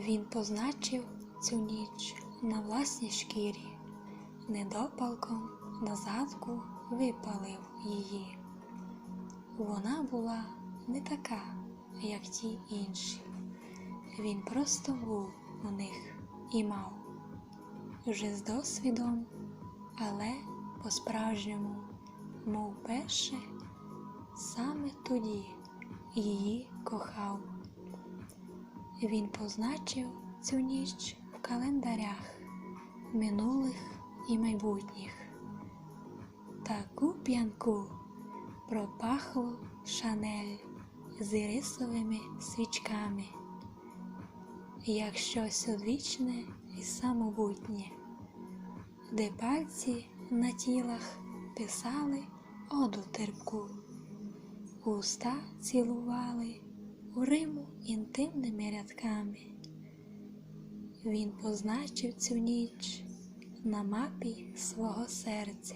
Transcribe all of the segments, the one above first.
Він позначив цю ніч на власній шкірі, недопалком на згадку випалив її. Вона була не така, як ті інші. Він просто був у них і мав вже з досвідом, але по-справжньому, мов перше, саме тоді її кохав. Він позначив цю ніч в календарях минулих і майбутніх. Таку п'янку пропахло шанель з ірисовими свічками, як щось одвічне і самобутнє, де пальці на тілах писали оду терпку, уста цілували у Риму інтимними рядками. Він позначив цю ніч на мапі свого серця.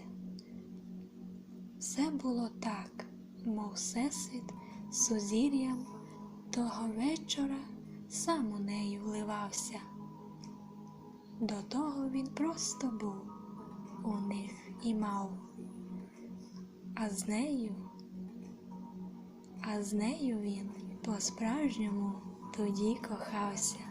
Все було так, мов всесвіт сузір'ям того вечора сам у неї вливався. До того він просто був у них і мав, а з нею, а з нею він по-справжньому тоді кохався.